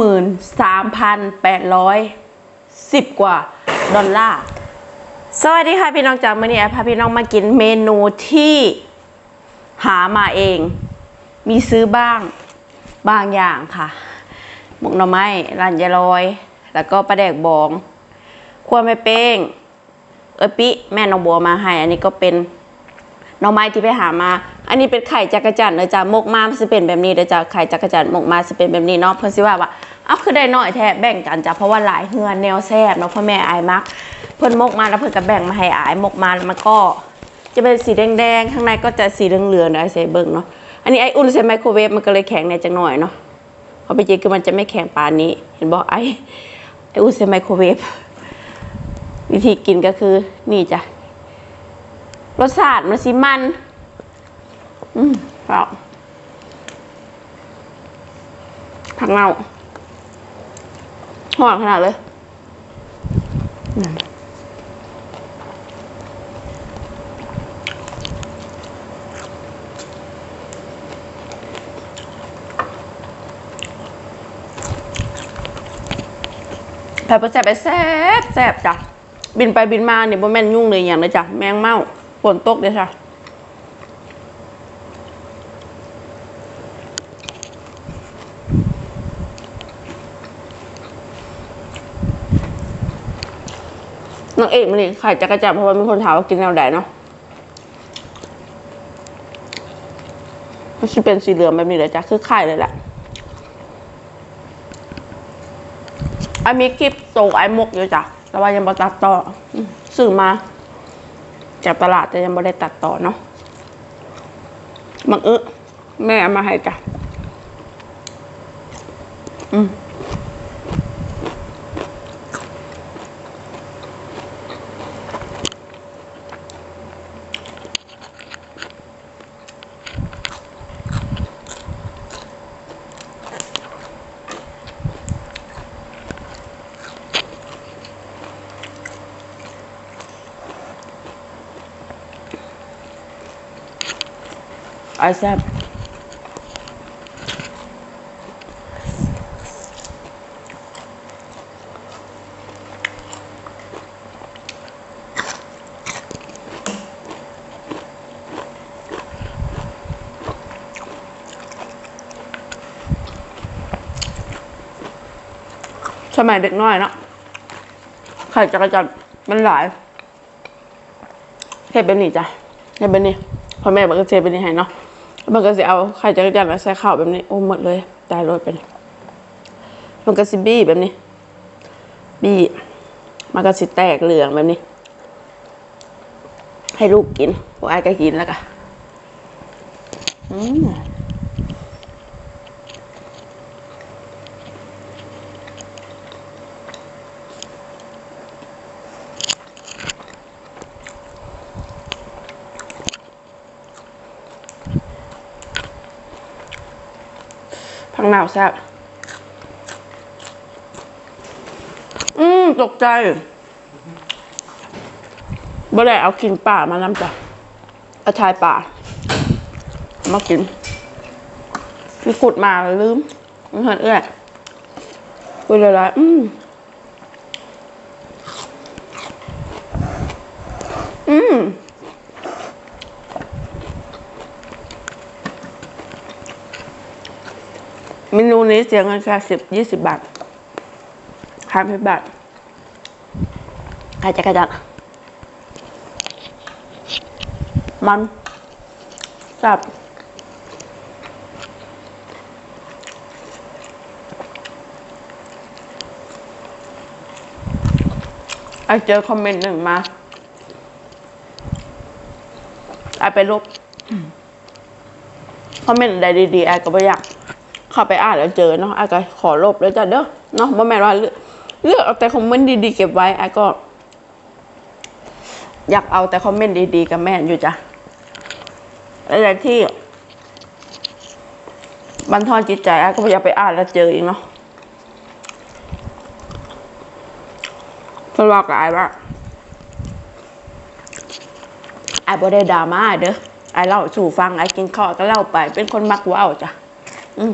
หมื่นสามพันแปดร้อยสิบกว่า ดอลลาร์ สวัสดีค่ะพี่น้องจากมื่อนี้แอปพาพี่น้องมากินเมนูที่หามาเอง มีซื้อบ้างบางอย่างค่ะหมกหน่อไม้ร้านยาลอย แล้วก็ปลาแดกบองขัวไม่เป้ง เอปิแม่น้องบัวมาให้ อันนี้ก็เป็นหน่อไม้ที่ไปหามา อันนี้เป็นไข่จักรจันทร์เนอะจ้ะมกมามันจะเป็นแบบนี้เด้อจ้ะไข่จักรจันทร์มกมาจะเป็นแบบนี้เนาะเพื่อนสิว่าว่าเอ้าคือได้น้อยแท้แบ่งกันจ้ะเพราะว่าหลายเฮือนแนวแซ่บเนาะพ่อแม่อายมักเพิ่นมกมาแล้วเพิ่นก็แบ่งมาให้อายมกมาแล้วมันก็ จะเป็นสีแดงๆข้างในก็จะสีเหลืองๆนะไอ้ใส่เบิ่งเนาะอันนี้ไอ้อุ่นใส่ไมโครเวฟมันก็เลยแข็งในจังหน่อยเนาะเพราะไปจริงคือมันจะไม่แข็งปานนี้ เห็นบอกไอ้ไอ้อุ่นใส่ไมโครเวฟวิธีกินก็คือนี่จ้ะรสชาติมันสิมัน อืมเปล่าผักเน่าหอมขนาดเลยอืมแผ่ปแซ่บไปแซ่บแซ่บจ้ะ บินไปบินมาเนี่ยบ่แม่นยุ่งเลยอย่างเลยจ้ะ แมงเม่าฝนตกเลยจ้ะ นางเอกมันนี่ไข่จักรจันทร์เพราะว่ามีคนถามว่ากินแนวไหนเนาะมันจะเป็นสีเหลืองแบบนี้เลยจ้ะคือไข่เลยแหละไอ้มีคลิปโตไอ้มกอยู่จ้ะแต่ว่ายังบ่ตัดต่ออืมซื้อมาจากตลาดแต่ยังไม่ได้ตัดต่อเนาะมังเออแม่เอามาให้จ้ะ ไอแซบสมัยเด็กน้อยเนาะไข่จักรจันมันหลายเฮ็ดเป็นนี่จ้ะเฮ็ดเป็นนี่พ่อแม่บอกก็เฮ็ดเป็นนี่ให้เนาะ มันก็สิเอาไข่จักรจันทร์มาใส่ข้าวแบบนี้โอ้หมดเลยตายรถไปมันก็สิบี้แบบนี้ บี้มันก็สิแตกเหลืองแบบนี้ ให้ลูกกินพวกไอ้ก็กินแล้วก็อืม นาวแซ่บอืมตกใจบ่ได้เอากินป่ามาน้ำจ้ะเอาชายป่า มากินมีกุดมาลืมม่เห็นเอื้อยกุดเลยละอืมอืม เมนูนี้เสียเงินแค่สิบยี่สิบบาทห้าสิบบาทใครจะกระจัดมันแซ่บไอเจอคอมเมนต์หนึ่งมาไอไปลบคอมเมนต์ใดดีๆไอก็ไม่อยาก เข้าไปอ่านแล้วเจอเนาะไอก็ขอลบแล้วจ้ะเด้อเนาะบ่แม่นว่าเลือกเอาแต่คอมเมนต์ดีๆเก็บไว้ไอก็ อยากเอาแต่คอมเมนต์ดีๆกับแม่อยู่จ้ะอะไรที่บันทอนจิตใจอะก็อยากไปอ่านแล้วเจออีกเนาะเพิ่นว่ากับไอ้ว่าไอ้บ่ได้ดราม่าเด้อไอ้เล่าสู่ฟังไอ้กินข้าวก็เล่าไป เป็นคนมักว้าวจ้ะ อืม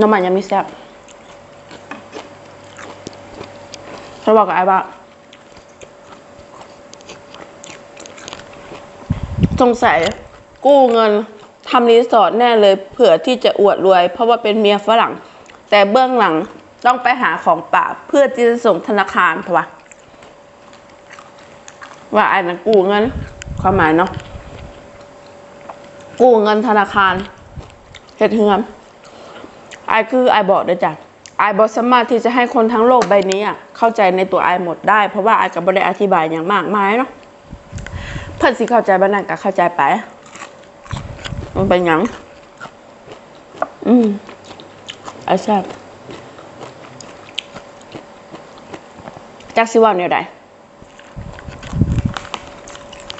น้ำมันยังไม่แซ่บเขาบอกกับไอ้ว่าสงสัยกู้เงินทำรีสอร์ทแน่เลยเผื่อที่จะอวดรวย เพราะว่าเป็นเมียฝรั่ง แต่เบื้องหลังต้องไปหาของป่าเพื่อที่จะส่งธนาคารเพราะว่าว่าไอ้นะกู้เงินความหมายเนาะกู้เงินธนาคารเฮ็ดเฮือม ไอคือไอบอกเด้จ้ะไอบอสามารถที่จะให้คนทั้งโลกใบนี้อะเข้าใจในตัวไอหมดได้ เพราะว่าไอกับบได้อธิบายอย่างมากมายเนาะเพื่อนสิเข้าใจบ้านนั้นก็เข้าใจไป มันเป็นยังอืมไอแซ่บจักสิว่าแนวใด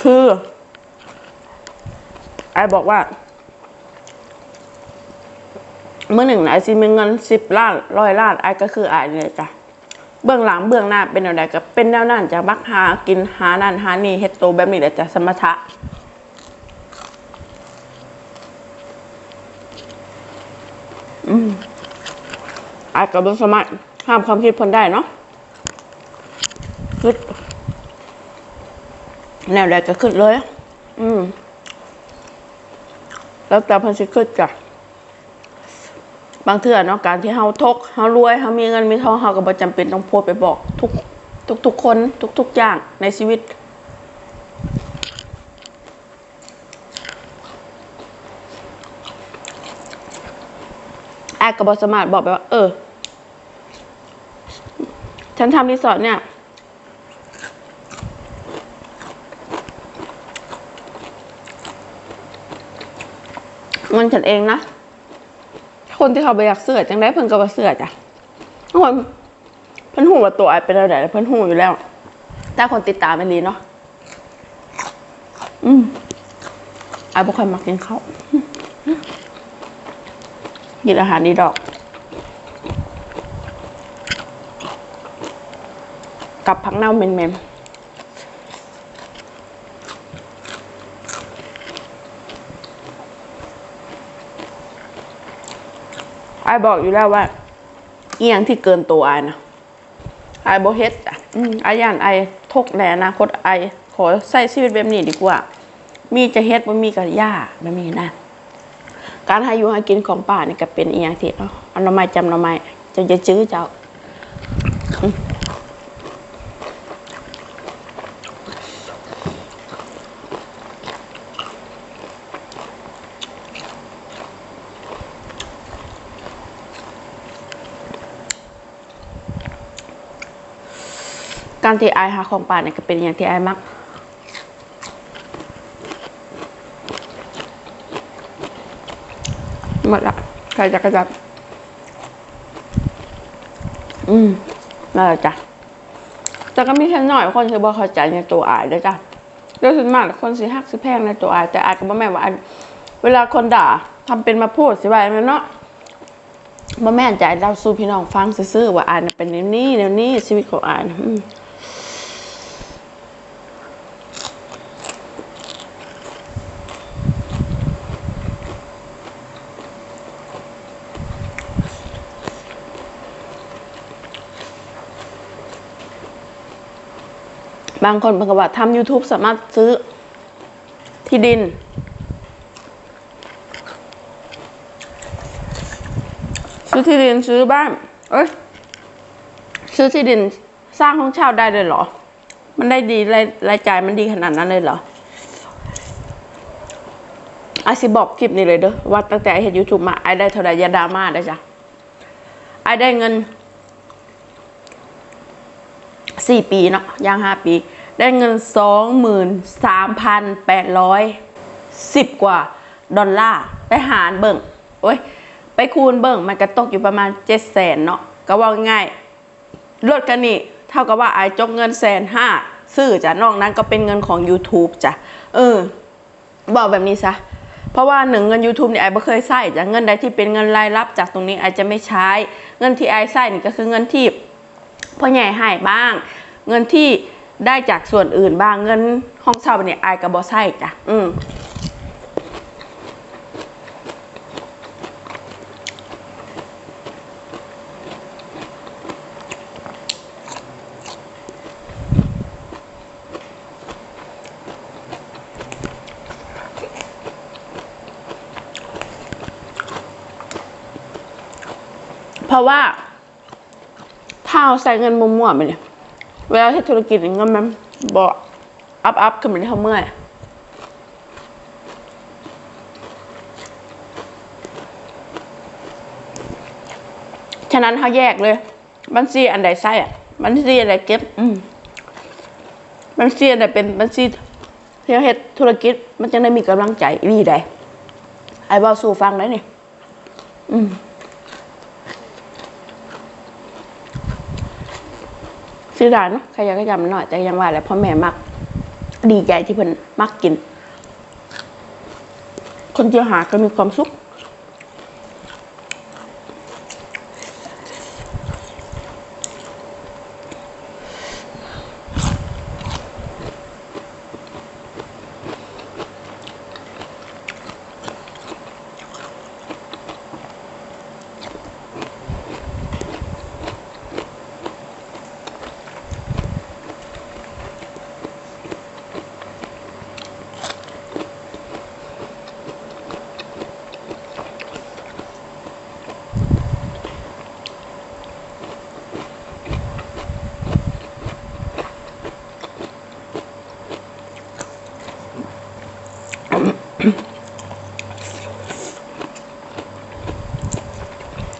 คือไอบอกว่า เมื่อหนึ่งไอซีมีเงินสิบล้านร้อยล้านไอก็คือไอเนี่ยจ้ะเบื้องหลังเบื้องหน้าเป็นอะไรก็เป็นแนวนั้นจะบักหากินหานั่นหานี่เฮ็ดโตแบบนี้แหละจ้ะสมถะอืมไอก็บ่สมารถห้ามความคิดพิ่นได้เนาะคิดแนวใดก็ขึ้นเลย อืมแล้วแต่พันสิขึ้นจ้ะ บางเทื่อเนาะการที่เฮาทกเฮารวยเฮามีเงินมีทองเฮาก็บ่จำเป็นต้องโพสต์ไปบอกทุกทุกทุกคนทุกทุกอย่างในชีวิต แอดก็บบอสมารถบอกไปว่า เออ ฉันทำรีสอร์ทเนี่ยเงินฉันเองนะ คนที่เขาไปอยากเสื้อจังได้เพิ่นก็บ่เสื้อจ้ะทุกคนเพิ่นหูว่าตัวไอเป็นอะไรเพิ่นหูอยู่แล้ว แต่คนติดตามไม่ดีเนาะอืมไอบ่ค่อยมักกินข้าวกินอาหารดีดอกกับผักเน่าเมนๆ ไอบอกอยู่แล้วว่าเอียงที่เกินตัวไอนะไอโบเฮ็ดอะอืมไอย่านไอทกแนอนาคตไอขอใส่ชีวิตแบบนี้ดีกว่า มีจะเฮ็ดบ่มีกับย่าไม่มีนะ การหาอยู่หากินของป่านี่ก็เป็นเอียงที่เอาเอาหน่อไม้จำหน่อไม้จะจะจื้อเจ้า การที่ไอหาของป่าเนี่ยก็เป็นอย่างที่ไอมักหมดละใครจะกระจับ อืมนั่นแหละจ้ะ แต่ก็มีแค่น้อยคนที่บ่เข้าใจในตัวอายเด้จ้ะโดยส่วนมากคนสิฮักสิแพงในตัวอายแต่อายก็บ่แม่นว่าอันเวลาคนด่าทำเป็นมาพูดสิว่าแม่นเนาะบ่แม่นใจเราสู่พี่น้องฟังซื่อๆว่าอายน่ะเป็นแนวนี้แนวนี้ชีวิตของอายนะ บางคนเพิ่นก็ว่าทำ YouTube สามารถซื้อที่ดิน ซื้อที่ดินซื้อบ้าน เอ้ย ซื้อที่ดินสร้างห้องเช่าได้เลยเหรอ มันได้ดีรายรายจ่ายมันดีขนาดนั้นเลยเหรอไอซิบอกคลิปนี้เลยเด้อว่าตั้งแต่ไอเห็นยูทูบมาไอได้เท่าไรยาดราม่าได้จ้ะไอได้เงินสี่ปีเนาะย่างห้าปี ได้เงินสองหมื่นสามพันแปดร้อยสิบกว่า ดอลลาร์ไปหารเบิ่งโอ้ยไปคูณเบิ่งมันก็ตกอยู่ประมาณเจ็ดแสนเนาะก็ว่าง่ายลดกันนี่เท่ากับว่าไอายจกเงินแสนห้าซื้อจ้ะนอกนั้นก็เป็นเงินของ YouTube จ้ะเออ บอกแบบนี้ซะเพราะว่าหนึ่งเงิน YouTube เนี่ยไอไม่เคยใช้จ้ะเงินใดที่เป็นเงินรายรับจากตรงนี้ไอจะไม่ใช้ เงินที่ไอใช้นี่ก็คือเงินที่พ่อใหญ่ให้บ้าง เงินที่ ได้จากส่วนอื่นบ้างเงินห้องเช่าเนี่ยอายกับบอไส้จ้ะอืมเพราะว่าถ้าเอาใส่เงินมั่วๆไปเนี่ย เวลาที่ธุรกิจเงินมันบอกอัพอัพขึ้นมาที่เขาเมื่อยฉะนั้นเขาแยกเลย บัญชีอันใดใส่อะบัญชีอันใดเก็บ อืมบัญชีอันใดเป็นบัญชีเที่เขาเฮ็ดธุรกิจ มันจะได้มีกำลังใจวีใดไอ้บอสู่ฟังได้นี่อืม ซื้อดานเนาะใครอยากก็ยำหน่อยแต่ยังว่าแหละพ่อแม่มัก ดีใจที่เพิ่นมักกิน คนที่หาก็มีความสุข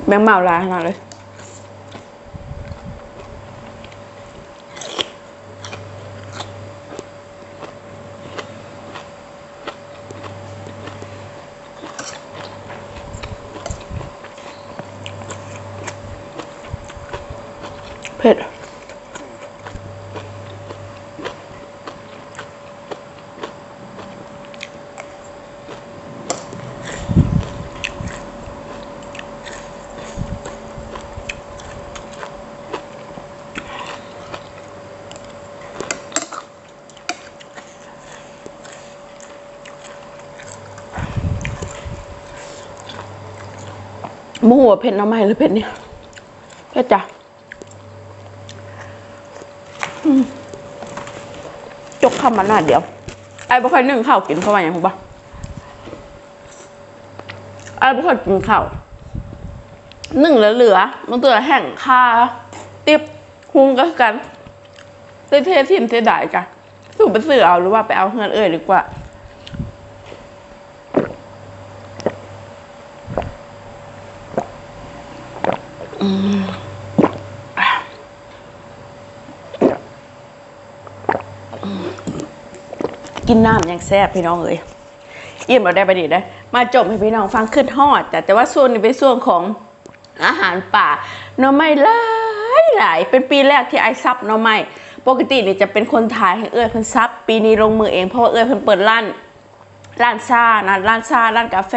แบงค์เมาร้าขนาดเลย เผ็ด มูหัวเผ็ดน้ำไม้หรือเผ็ดเนี่ยเผ็ดจ้ะจกคำมันหน่อยเดียว ไอ้บ่ค่อยนึ่งข้าวกินเพราะว่าอย่างไรบ้างไอ้บ่ค่อยกินข้าวนึ่งเหลือๆมันตัวแห้งคาติบหุงก็กันเทเททิมเทได้จ้ะสูบไปซื้อเอาหรือว่าไปเอาเงินเอ่ยดีกว่า กินน้ำอย่างแซ่บพี่น้องเอ้ยเยี่ยมเราได้ประเดี๋ยวได้มาจบให้พี่น้องฟังขึ้นฮอด แต่แต่ว่าส่วนนี้เป็นส่วนของอาหารป่าหน่อไม้หลายหลายเป็นปีแรกที่ไอซับหน่อไม้ปกติเนี่ยจะเป็นคนถ่ายให้เอ้ยเพิ่นซับปีนี้ลงมือเองเพราะว่าเอ้ยเพิ่นเปิดร้านร้านชานะร้านชาร้านกาแฟ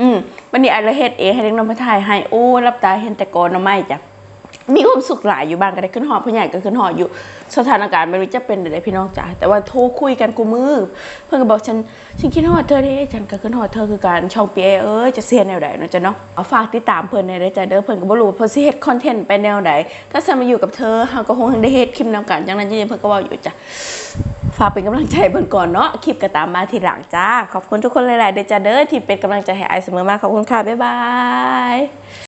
อืมวันนี้ไอละเฮ็ดเองให้เด็กน้องมาถ่ายให้โอ้รับตาเห็นแต่กอนหน่อไม้จ้ะ มีความสุขหลายอยู่บ้างก็ได้ขึ้นหอผู้ใหญ่ก็ขึ้นหออยู่สถานการณ์ไม่รู้จะเป็นอะไรพี่น้องจ๋าแต่ว่าโทรคุยกันกูมือ เพื่อนก็บอกฉันฉันคิดหอดเธอเด้ฉันก็ขึ้นหอเธอคือการช่องเปียเอ้ยจะเสียแนวใดเนาะจ๊ะเนาะเอาฝากติดตามเพื่อนในได้จ้ะเด้อเพื่อนก็บ่รู้ว่าเพื่อนสิเฮ็ดคอนเทนต์ไปแนวใดถ้าฉันมาอยู่กับเธอเฮาก็คงได้เฮ็ดคลิปนำกันจังนั้นจริงๆเพื่อนก็เว้าอยู่จ้ะฝากเป็นกำลังใจเพิ่นก่อนเนาะคลิปก็ตามมาทีหลังจ้าขอบคุณทุกคนหลายๆเด้อจ้ะเด้อที่เป็นกำลังใจให้ไอเสมอมาขอบคุณค่ะบ๊ายบาย